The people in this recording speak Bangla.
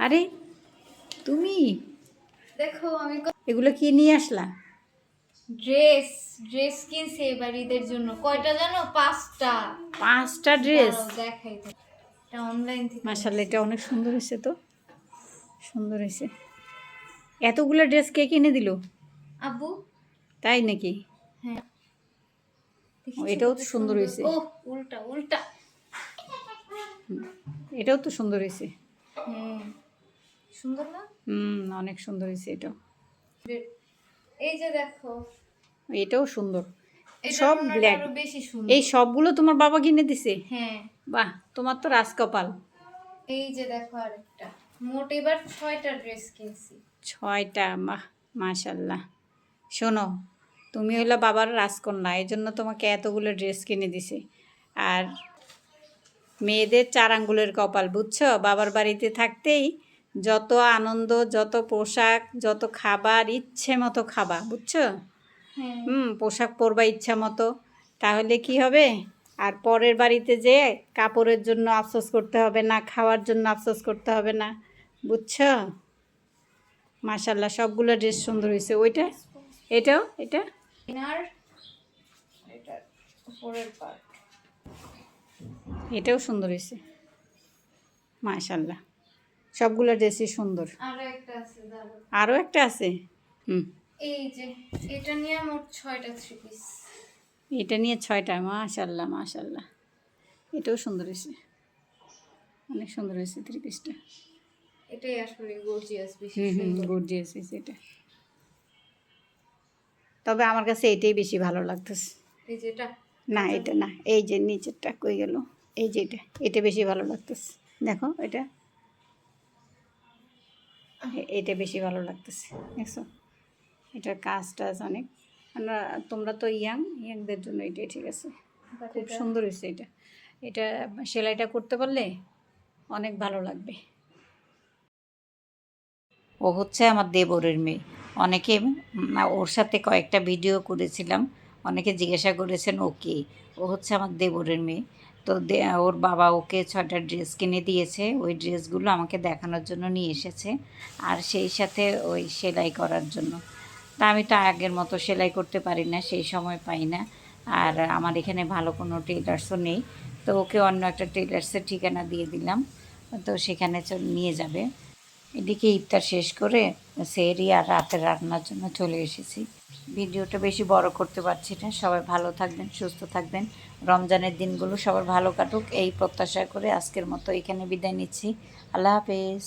আরে তুমি? দেখো আমি এগুলো কি নিয়ে আসলা? ড্রেস ড্রেস কিনছি এবার ঈদের জন্য। কয়টা জানো? পাঁচটা। পাঁচটা ড্রেস? দেখাই এটা অনলাইন থেকে মাসাল্লাহ এটা অনেক সুন্দর হয়েছে তো। সুন্দর হয়েছে। এতগুলো ড্রেস কে কিনে দিল? আব্বু? তাই নাকি? হ্যাঁ। এটাও তো সুন্দর হয়েছে। ও উল্টা উল্টা। এটাও তো সুন্দর হয়েছে। হ্যাঁ। সুন্দর না? হুম অনেক সুন্দর হয়েছে এটাও এই যে দেখো। এটাও সুন্দর। এটা সব। আরও বেশি সুন্দর। এই সবগুলো তোমার বাবা কিনে দিছে? হ্যাঁ। বাহ তোমার তো রাজকপাল। এই যে দেখো আরেকটা। মোট এবার ছয়টা ড্রেস কিনছি। ছয়টা মাহ মাশাল্লাহ শোনো তুমি হইল বাবার রাজকন্যা এই জন্য তোমাকে এতগুলো ড্রেস কিনে দিছে। আর মেয়েদের চার আঙ্গুলের কপাল বুঝছ? বাবার বাড়িতে থাকতেই যত আনন্দ যত পোশাক যত খাবার ইচ্ছে মতো খাবা বুঝছ? হ্যাঁ। হুম পোশাক পরবা ইচ্ছা মতো। তাহলে কি হবে? আর পরের বাড়িতে যে কাপড়ের জন্য আফসোস করতে হবে না খাওয়ার জন্য আফসোস করতে হবে না বুঝছ? মাশাল্লাহ সবগুলো ড্রেস সুন্দর হয়েছে। ওইটা? এটাও? এটা? এটাও সুন্দর হয়েছে। মাশাল্লাহ সবগুলো ড্রেসই সুন্দর। আরও একটা আছে আরও একটা আছে? হুম। এই যে এটা নিয়ে মোট ছয়টা থ্রি পিস এটা নিয়ে ছয়টা মাশাল্লাহ মাশাল্লাহ। এটাও সুন্দর হয়েছে। অনেক সুন্দর হয়েছে থ্রি পিসটা এটাই আসলে গর্জিয়াস বেশি হুম হুম সুন্দর। গর্জিয়াস হয়েছে এটা। তবে আমার কাছে এটাই বেশি ভালো লাগতেছে। এই যেটা না এটা না। এই যে নিচেরটা কই গেল? এই যে এটা। এটা বেশি ভালো লাগতেছে। দেখো এটা। এটা বেশি ভালো লাগতেছে দেখছ? এটার কাজ টাজ অনেক। আমরা তোমরা তো ইয়াং ইয়াংদের জন্য এটাই ঠিক আছে। খুব সুন্দর হয়েছে এটা। এটা সেলাইটা করতে পারলে অনেক ভালো লাগবে। ও হচ্ছে আমার দেবরের মেয়ে। অনেকে ওর সাথে কয়েকটা ভিডিও করেছিলাম। অনেকে জিজ্ঞাসা করেছেন ও কে? ও হচ্ছে আমার দেবরের মেয়ে। তো ওর বাবা ওকে ছটা ড্রেস কিনে দিয়েছে। ওই ড্রেসগুলো আমাকে দেখানোর জন্য নিয়ে এসেছে আর সেই সাথে ওই সেলাই করার জন্য। তা আমি তো আগের মতো সেলাই করতে পারি না, সেই সময় পাই না। আর আমার এখানে ভালো কোনো টেলার্সও নেই। তো ওকে অন্য একটা টেলার্সের ঠিকানা দিয়ে দিলাম। তো সেখানে নিয়ে যাবে। এদিকে ইফতার শেষ করে সেরি আর রাতের রান্নার জন্য চলে এসেছি। ভিডিওটা বেশি বড় করতে পারছি না। সবাই ভালো থাকবেন, সুস্থ থাকবেন। রমজানের দিনগুলো সবার ভালো কাটুক। এই প্রত্যাশা করে আজকের মতো এখানে বিদায় নিচ্ছি। আল্লাহ হাফেজ।